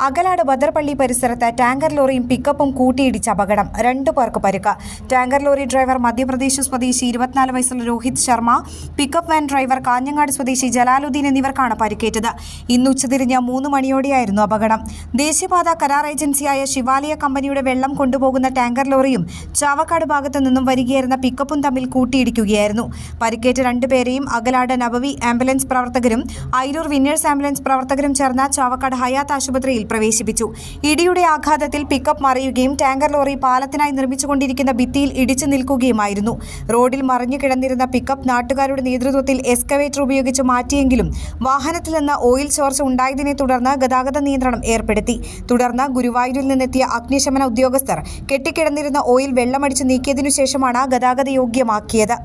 Akalad Badarpalli പരിസരത്ത് tanker ലോറിയും പിക്കപ്പും കൂട്ടിയിടിച്ച് അപകടം. രണ്ടു പേർക്ക് പരുക്ക്. ടാങ്കർ ലോറി ഡ്രൈവർ മധ്യപ്രദേശ് സ്വദേശി ഇരുപത്തിനാല് വയസ്സുള്ള Rohit Sharma pickup van driver Kanhangad സ്വദേശി ജലാലുദ്ദീൻ എന്നിവർക്കാണ് പരിക്കേറ്റത്. ഇന്ന് ഉച്ചതിരിഞ്ഞ് മൂന്ന് മണിയോടെയായിരുന്നു അപകടം. ദേശീയപാത കരാർ ഏജൻസിയായ ശിവാലയ കമ്പനിയുടെ വെള്ളം കൊണ്ടുപോകുന്ന ടാങ്കർ ലോറിയും ചാവക്കാട് ഭാഗത്തു നിന്നും വരികയായിരുന്ന പിക്കപ്പും തമ്മിൽ കൂട്ടിയിടിക്കുകയായിരുന്നു. പരിക്കേറ്റ രണ്ടുപേരെയും അകലാട് നബവി ആംബുലൻസ് പ്രവർത്തകരും ഐരൂർ വിന്നേഴ്സ് ആംബുലൻസ് പ്രവർത്തകരും ചേർന്ന ചാവക്കാട് ഹയാത്ത് ആശുപത്രിയിൽ പ്രവേശിപ്പിച്ചു. ഇടിയുടെ ആഘാതത്തിൽ പിക്കപ്പ് മറിയുകയും ടാങ്കർ ലോറി പാലത്തിനായി നിർമ്മിച്ചുകൊണ്ടിരിക്കുന്ന ഭിത്തിയിൽ ഇടിച്ചു നിൽക്കുകയുമായിരുന്നു. റോഡിൽ മറിഞ്ഞു കിടന്നിരുന്ന പിക്കപ്പ് നാട്ടുകാരുടെ നേതൃത്വത്തിൽ എസ്കവേറ്റർ ഉപയോഗിച്ച് മാറ്റിയെങ്കിലും വാഹനത്തിൽ നിന്ന് ഓയിൽ ചോർച്ച ഉണ്ടായതിനെ തുടർന്ന് ഗതാഗത നിയന്ത്രണം ഏർപ്പെടുത്തി. തുടർന്ന് ഗുരുവായൂരിൽ നിന്നെത്തിയ അഗ്നിശമന ഉദ്യോഗസ്ഥർ കെട്ടിക്കിടന്നിരുന്ന ഓയിൽ വെള്ളമടിച്ച് നീക്കിയതിനു ശേഷമാണ് ഗതാഗത യോഗ്യമാക്കിയത്.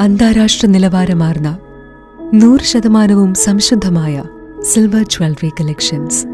അന്താരാഷ്ട്ര നിലവാരമാർന്ന നൂറ് ശതമാനവും സംശുദ്ധമായ silver jewellery collections